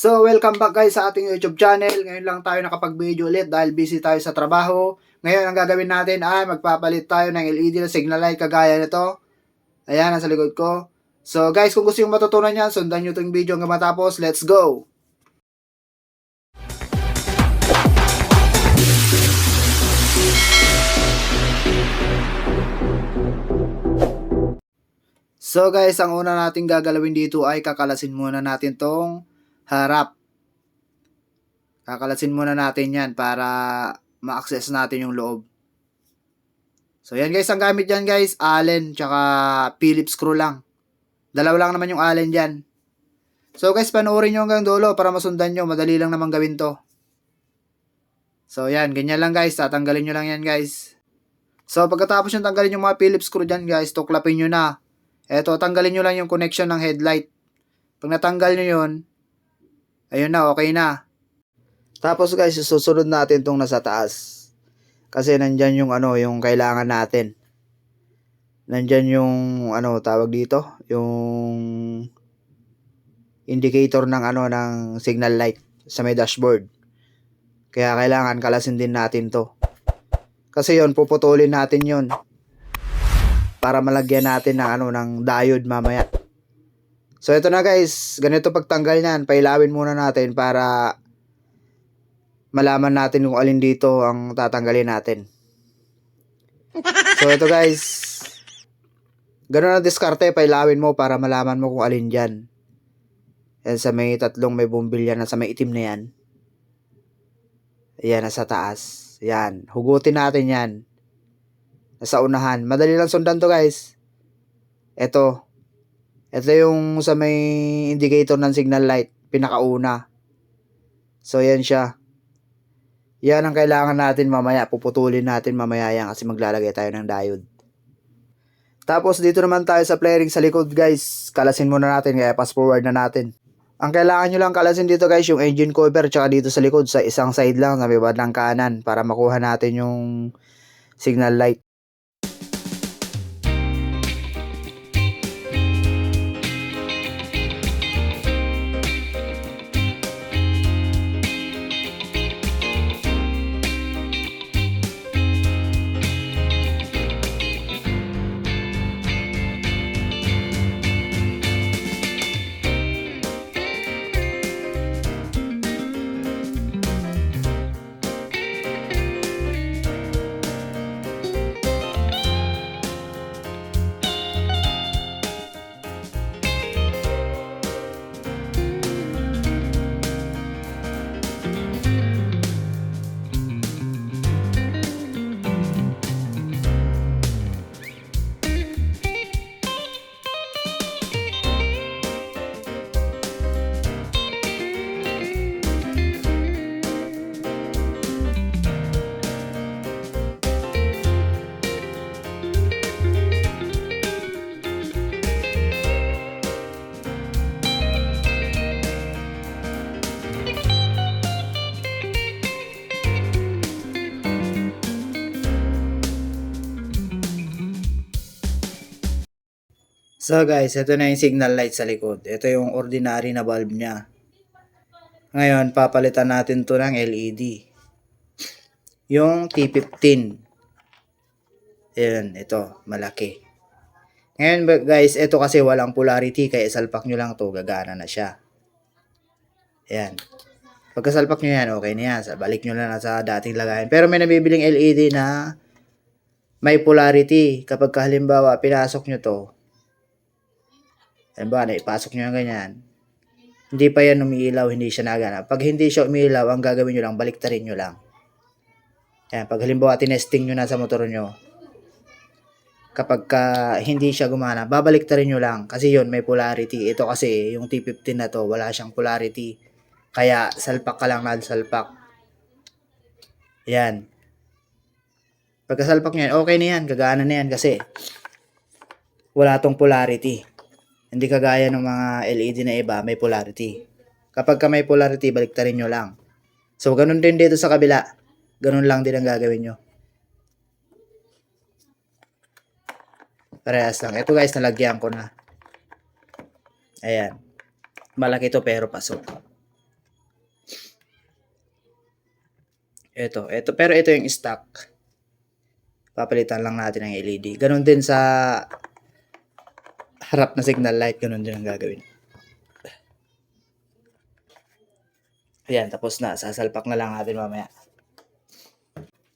So, welcome back guys sa ating YouTube channel. Ngayon lang tayo nakapag-video ulit dahil busy tayo sa trabaho. Ngayon, ang gagawin natin ay magpapalit tayo ng LED na signal light kagaya nito. Ayan, nasa likod ko. So, guys, kung gusto yung matutunan yan, sundan nyo itong video hanggang matapos. Let's go! So guys, ang una nating gagalawin dito ay kakalasin muna natin tong harap. Kakalasin muna natin yan para ma-access natin yung loob. So yan guys, ang gamit dyan guys, Allen tsaka Phillips screw lang. Dalawa lang naman yung Allen dyan. So guys, panoorin nyo hanggang dulo para masundan nyo. Madali lang naman gawin to. So yan, ganyan lang guys. Tatanggalin nyo lang yan guys. So pagkatapos nyo tanggalin yung mga Phillips screw dyan guys, tuklapin nyo na. Eto, tanggalin nyo lang yung connection ng headlight. Pag natanggal nyo yun, ayun na, okay na. Tapos guys, susunod natin tong nasa taas. Kasi nandyan yung ano, yung kailangan natin. Nandyan yung ano, tawag dito, yung indicator ng ano, ng signal light sa may dashboard. Kaya kailangan kalasin din natin to. Kasi yon puputulin natin yon para malagyan natin ng ano ng diode mamaya. So ito na guys, ganito pagtanggal niyan, pailawin muna natin para malaman natin kung alin dito ang tatanggalin natin. So ito guys, ganun ang diskarte, pailawin mo para malaman mo kung alin dyan. Yan sa may tatlong may bumbilya na sa may itim na yan. Yan, nasa taas. Yan, hugutin natin yan nasa unahan. Madali lang sundan to guys. Ito. Ito yung sa may indicator ng signal light. Pinakauna. So yan siya. Yan ang kailangan natin mamaya. Puputulin natin mamaya yan kasi maglalagay tayo ng diode. Tapos dito naman tayo sa flaring sa likod guys. Kalasin muna natin kaya fast forward na natin. Ang kailangan nyo lang kalasin dito guys yung engine cover tsaka dito sa likod sa isang side lang sa may bandang kanan para makuha natin yung signal light. So guys, ito na yung signal light sa likod. Ito yung ordinary na bulb niya. Ngayon, papalitan natin to ng LED. Yung T15. Ayan, ito, malaki. Ngayon guys, ito kasi walang polarity, kaya salpak nyo lang to gagana na siya. Ayan. Pagkasalpak nyo yan, okay na yan. Balik nyo lang sa dating lagayan. Pero may nabibiling LED na may polarity. Kapag ka, halimbawa, pinasok nyo to, Halimbawa, na ipasok nyo yung ganyan. Hindi pa yan umiilaw, hindi siya nagana. Pag hindi siya umiilaw, ang gagawin nyo lang, baliktarin nyo lang. Yan, pag halimbawa, tinesting nyo na sa motor nyo, kapag ka hindi siya gumana, babaliktarin nyo lang. Kasi yun, may polarity. Ito kasi, yung T15 na to, wala siyang polarity. Kaya, salpak ka lang na salpak. Yan. Pagkasalpak nyo yan, okay na yan, gagana na yan kasi wala tong polarity. Hindi kagaya ng mga LED na iba, may polarity. Kapag ka may polarity, baliktarin nyo lang. So, ganun din dito sa kabila. Ganun lang din ang gagawin nyo. Parehas lang. Ito guys, nalagyan ko na. Ayan. Malaki to pero pasok. Ito, ito. Pero ito yung stock. Papalitan lang natin ng LED. Ganun din sa harap na signal light, ganon din ang gagawin. Ayan, tapos na. Sasalpak na lang natin mamaya.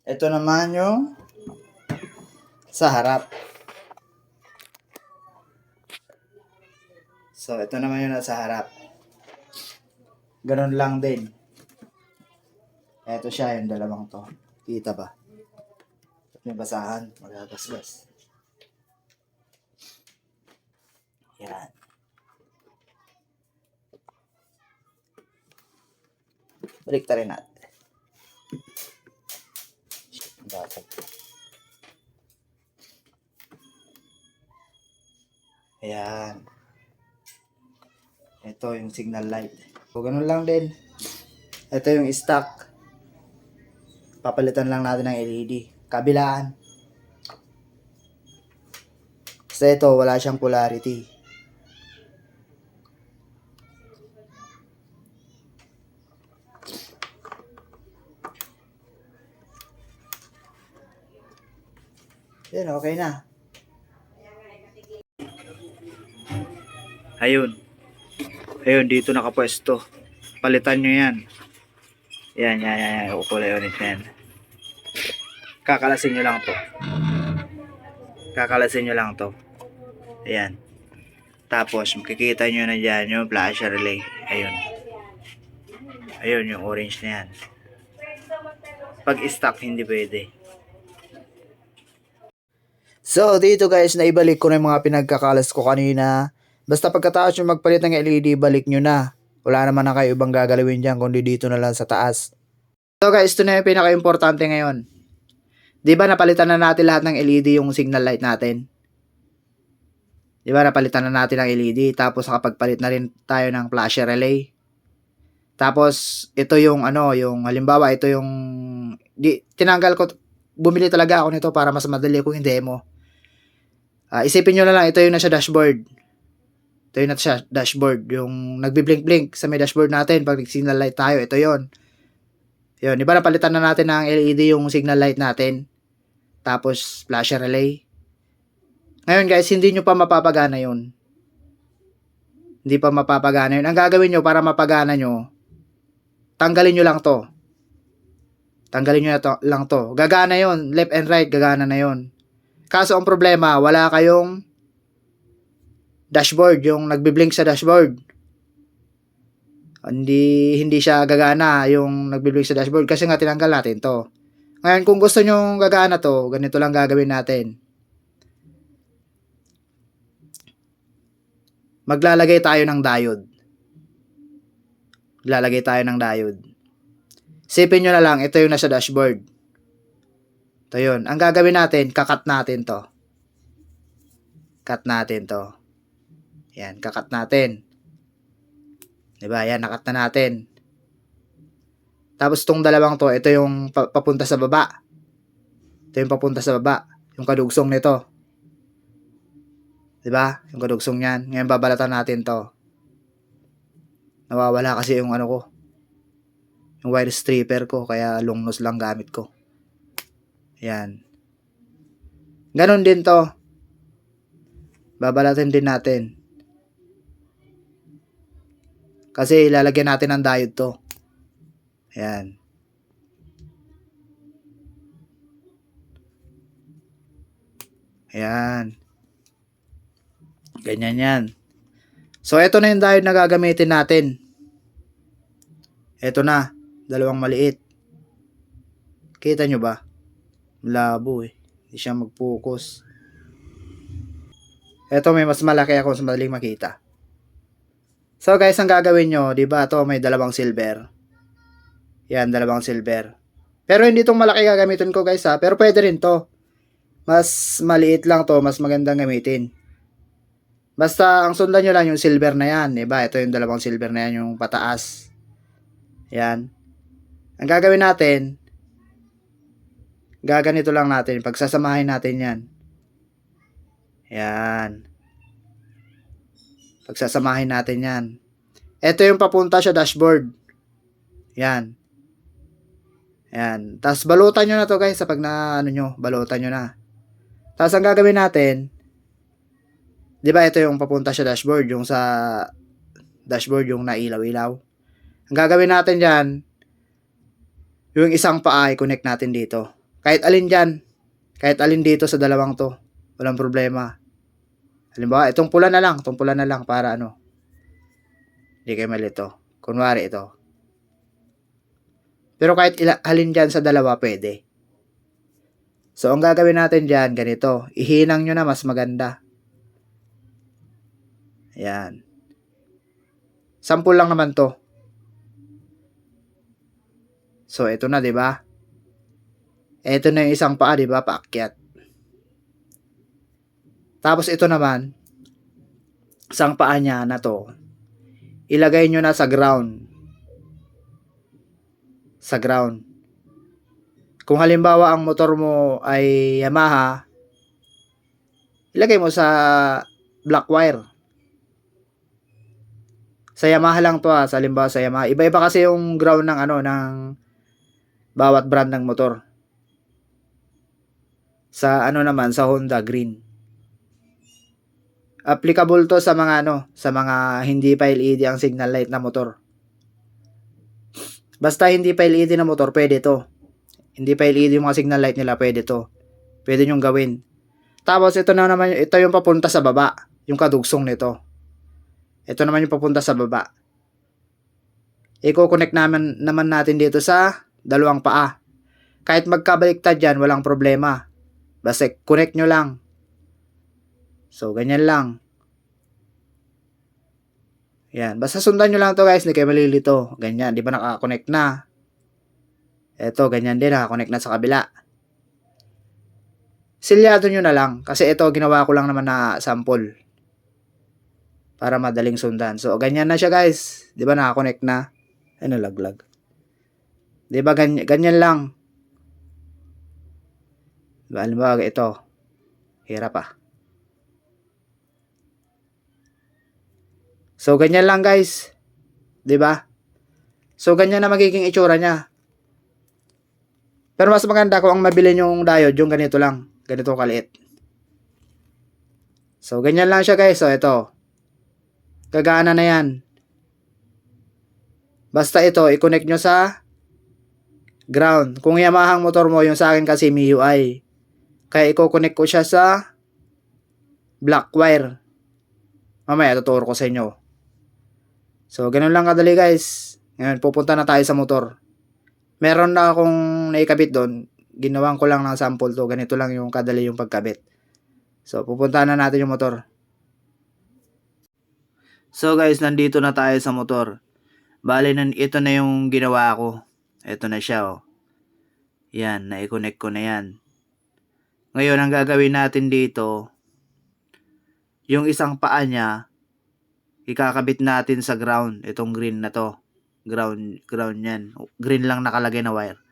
Ito naman yung sa harap. So, ito naman yung nasa harap. Ganon lang din. Ito siya, yung dalawang to. Kita ba? May basahan, magagasgas. Yan. Balik rin natin. Dapat. Ayan. Ito yung signal light. So, ganun lang din. Ito yung stock. Papalitan lang natin ng LED. Kabilaan. Sa ito, wala siyang polarity. Yan, okay na. Ayun. Ayun, dito nakapwesto. Palitan nyo yan. Yan, yan, yan. yan. Ukulay unit na yan. Kakalasin nyo lang to. Kakalasin nyo lang to. Ayan. Tapos, makikita nyo na dyan yung flasher relay. Ayun. Ayun, yung orange na yan. Pag stock, hindi pwede. So, dito guys, naibalik ko na yung mga pinagkakalas ko kanina. Basta pagkatapos yung magpalit ng LED, balik nyo na. Wala naman na kayo ibang gagalawin dyan, kundi dito na lang sa taas. So guys, ito na yung pinaka-importante ngayon. Ba napalitan na natin lahat ng LED yung signal light natin? Ba napalitan na natin ng LED, tapos nakapagpalit na rin tayo ng flasher relay. Tapos, ito yung ano, yung halimbawa, ito yung, di, tinanggal ko, bumili talaga ako nito para mas madali kung hindi Ah, isipin nyo na lang, ito yung nasa dashboard. Ito yung nasa dashboard. Yung nagbi-blink-blink sa may dashboard natin pag signal light tayo. Ito yon Yun, di ba napalitan na natin ng LED yung signal light natin. Tapos, flasher relay. Ngayon guys, hindi nyo pa mapapagana yun. Hindi pa mapapagana yun. Ang gagawin nyo para mapagana nyo, tanggalin nyo lang to. Tanggalin nyo na to, lang to. Gagana yon Left and right, gagana na yon Kaso ang problema, wala kayong dashboard, yung nagbi-blink sa dashboard. Hindi hindi siya gagana yung nagbi-blink sa dashboard kasi nga tinanggal natin to. Ngayon kung gusto nyo gagana to, ganito lang gagawin natin. Maglalagay tayo ng diode. Maglalagay tayo ng diode. Sipin nyo na lang, ito yung nasa dashboard. Ito yun. Ang gagawin natin, kakat natin to. Cut natin to. Yan, kakat natin. Diba? Yan, nakat na natin. Tapos tong dalawang to, ito yung pa- papunta sa baba. Ito yung papunta sa baba. Yung kadugsong nito. Diba? Yung kadugsong yan. Ngayon babalatan natin to. Nawawala kasi yung ano ko. Yung wire stripper ko. Kaya long nose lang gamit ko. Yan. Ganon din to. Babalatin din natin. Kasi ilalagyan natin ng diode to. Ayan. Ayan. Ganyan yan. So, ito na yung diode na gagamitin natin. Ito na. Dalawang maliit. Kita nyo ba? Labo eh. Hindi siya mag-focus. Ito may mas malaki ako mas madaling makita. So guys, ang gagawin nyo, di ba? Ito may dalawang silver. Yan, dalawang silver. Pero hindi itong malaki gagamitin ko guys ha. Pero pwede rin to. Mas maliit lang to, mas magandang gamitin. Basta ang sundan nyo lang yung silver na yan. Di ba? Ito yung dalawang silver na yan, yung pataas. Yan. Ang gagawin natin, gaganito lang natin. Pagsasamahin natin yan. Yan. Pagsasamahin natin yan. Ito yung papunta sa dashboard. Yan. Ayan. Tapos balutan nyo na to guys sa pag na ano nyo, balutan nyo na. Tapos ang gagawin natin, di ba ito yung papunta sa dashboard, yung sa dashboard yung nailaw-ilaw. Ang gagawin natin dyan, yung isang paa i-connect natin dito. Kahit alin dyan, kahit alin dito sa dalawang to, walang problema. Halimbawa, itong pula na lang, itong pula na lang para ano, hindi kayo malito. Kunwari ito. Pero kahit ila, halin dyan sa dalawa, pwede. So, ang gagawin natin dyan, ganito. Ihinang nyo na mas maganda. Ayan. Sample lang naman to. So, ito na, di ba? Ito na yung isang paa, di ba? Paakyat. Tapos, ito naman, isang paa niya na to, ilagay nyo na sa ground. Sa ground. Kung halimbawa ang motor mo ay Yamaha, ilagay mo sa black wire. Sa Yamaha lang to ha, sa halimbawa sa Yamaha. Iba-iba kasi yung ground ng ano, ng bawat brand ng motor. Sa ano naman, sa Honda green. Applicable to sa mga ano, sa mga hindi pa LED ang signal light na motor. Basta hindi pa LED na motor, pwede to. Hindi pa LED yung mga signal light nila, pwede to. Pwede nyong gawin. Tapos ito na naman, ito yung papunta sa baba, yung kadugsong nito. Ito naman yung papunta sa baba. Iko-connect naman, naman natin dito sa dalawang paa. Kahit magkabaliktad dyan, walang problema. Basta connect nyo lang. So, ganyan lang. Yan. Basta sundan nyo lang to guys. Hindi kayo malilito. Ganyan. Di ba nakakonect na? Ito, ganyan din. Nakakonect na sa kabila. Silyado nyo na lang. Kasi ito, ginawa ko lang naman na sample. Para madaling sundan. So, ganyan na siya guys. Di ba nakakonect na? Ay, nalaglag. Di ba ganyan, ganyan lang. Diba, halimbawa, ito. Hirap ah. So, ganyan lang guys. ba? So, ganyan na magiging itsura niya. Pero mas maganda kung ang mabili yung diode, yung ganito lang. Ganito kaliit. So, ganyan lang siya guys. So, ito. Gagana na yan. Basta ito, i-connect nyo sa ground. Kung Yamaha motor mo, yung sa akin kasi MIUI. Kaya i-connect ko siya sa black wire. Mamaya, tuturo ko sa inyo. So, ganun lang kadali guys. Ngayon, pupunta na tayo sa motor. Meron na akong naikabit doon. Ginawan ko lang ng sample to. Ganito lang yung kadali yung pagkabit. So, pupunta na natin yung motor. So guys, nandito na tayo sa motor. Bale, ito na yung ginawa ko. Ito na siya, oh. Yan, na-connect ko na yan. Ngayon, ang gagawin natin dito, yung isang paa niya, ikakabit natin sa ground. Itong green na to. Ground, ground yan. Green lang nakalagay na wire.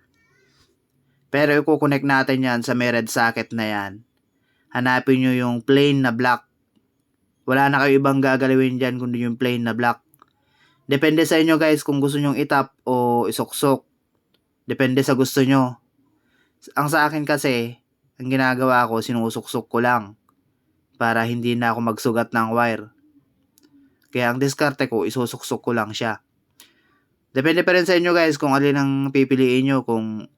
Pero i-connect natin yan sa may red socket na yan. Hanapin nyo yung plain na black. Wala na kayo ibang gagalawin dyan kundi yung plain na black. Depende sa inyo guys kung gusto nyong itap o isuksok. Depende sa gusto nyo. Ang sa akin kasi, ang ginagawa ko, sinusuksok ko lang para hindi na ako magsugat ng wire. Kaya ang diskarte ko, isusuksok ko lang siya. Depende pa rin sa inyo guys kung alin ang pipiliin nyo. Kung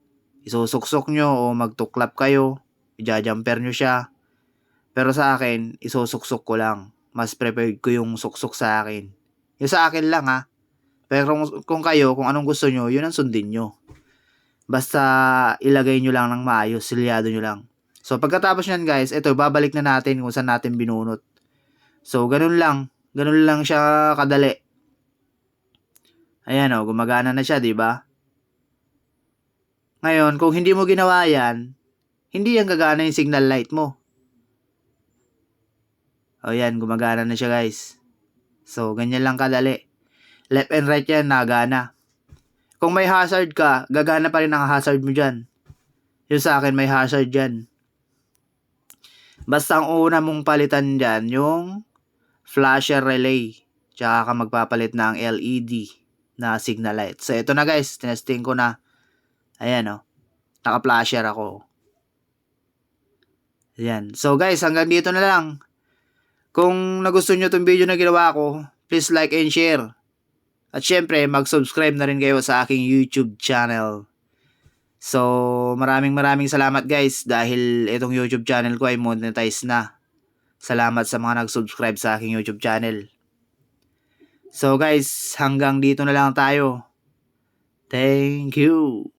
isusuksok nyo o magtuklap kayo, ijajumper nyo siya. Pero sa akin, isusuksok ko lang. Mas prepared ko yung suksok sa akin. Yung sa akin lang ha. Pero kung, kayo, kung anong gusto nyo, yun ang sundin nyo. Basta ilagay nyo lang ng maayos, silyado nyo lang. So pagkatapos nyan guys, ito babalik na natin kung saan natin binunot. So ganun lang, ganun lang siya kadali. Ayan o, gumagana na siya, di ba? Ngayon, kung hindi mo ginawa yan, hindi yan gagana yung signal light mo. O yan, gumagana na siya guys. So, ganyan lang kadali. Left and right yan, nagana. Kung may hazard ka, gagana pa rin ang hazard mo dyan. Yung sa akin, may hazard dyan. Basta ang una mong palitan dyan, yung flasher relay. Tsaka ka magpapalit ng LED na signal light. So, ito na guys, tinesting ko na. Ayan oh. Naka-flasher ako. Ayan. So guys, hanggang dito na lang. Kung nagustuhan nyo itong video na ginawa ko, please like and share. At syempre, mag-subscribe na rin kayo sa aking YouTube channel. So, maraming maraming salamat guys dahil itong YouTube channel ko ay monetize na. Salamat sa mga nag-subscribe sa aking YouTube channel. So guys, hanggang dito na lang tayo. Thank you.